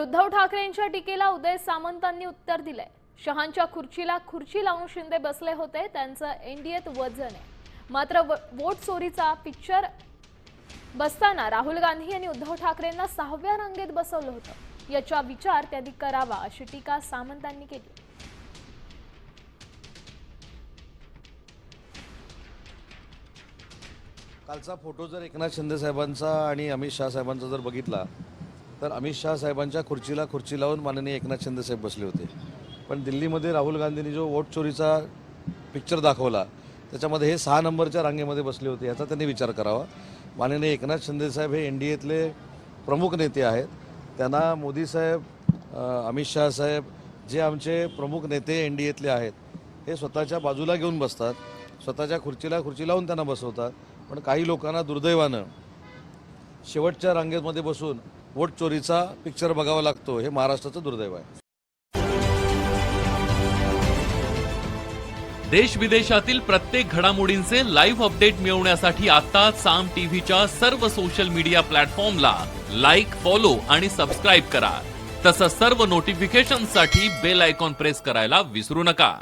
उद्धव ठाकरेंच्या टीकेला उदय सामंतांनी उत्तर दिलंय. शहांच्या खुर्चीला खुर्ची लावून शिंदे बसले होते त्यांचं एनडीएत वजन आहे. मात्र वोट चोरीचा पिक्चर बसताना राहुल गांधी यांनी उद्धव ठाकरेंना सहाव्या रांगेत बसवलं होतं. याचा विचार त्यांनी करावा अशी टीका सामंतांनी केली. कालचा फोटो जर एकनाथ शिंदे साहेबांचा आणि अमित शहा साहेबांचा जर बघितला तर अमित शहा साहेबांच्या खुर्चीला खुर्ची लावून माननीय एकनाथ शिंदेसाहेब बसले होते. पण दिल्लीमध्ये राहुल गांधींनी जो वोट चोरीचा पिक्चर दाखवला त्याच्यामध्ये हे सहा नंबरच्या रांगेमध्ये बसले होते याचा त्यांनी विचार करावा. माननीय एकनाथ शिंदेसाहेब हे एन डी एतले प्रमुख नेते आहेत. त्यांना मोदी साहेब अमित शहा साहेब जे आमचे प्रमुख नेते एन डी एतले आहेत हे स्वतःच्या बाजूला घेऊन बसतात स्वतःच्या खुर्चीला खुर्ची लावून त्यांना बसवतात. पण काही लोकांना दुर्दैवानं शेवटच्या रांगेमध्ये बसून वोट चोरीचा पिक्चर बघावा लागतो हे महाराष्ट्राचं दुर्दैव आहे. देश विदेशातील प्रत्येक घडामोडींचे लाईव्ह अपडेट मिळवण्यासाठी आता साम टीव्हीच्या सर्व सोशल मीडिया प्लॅटफॉर्मला लाईक फॉलो आणि सबस्क्राईब करा. तसंच सर्व नोटिफिकेशनसाठी बेल आयकॉन प्रेस करायला विसरू नका.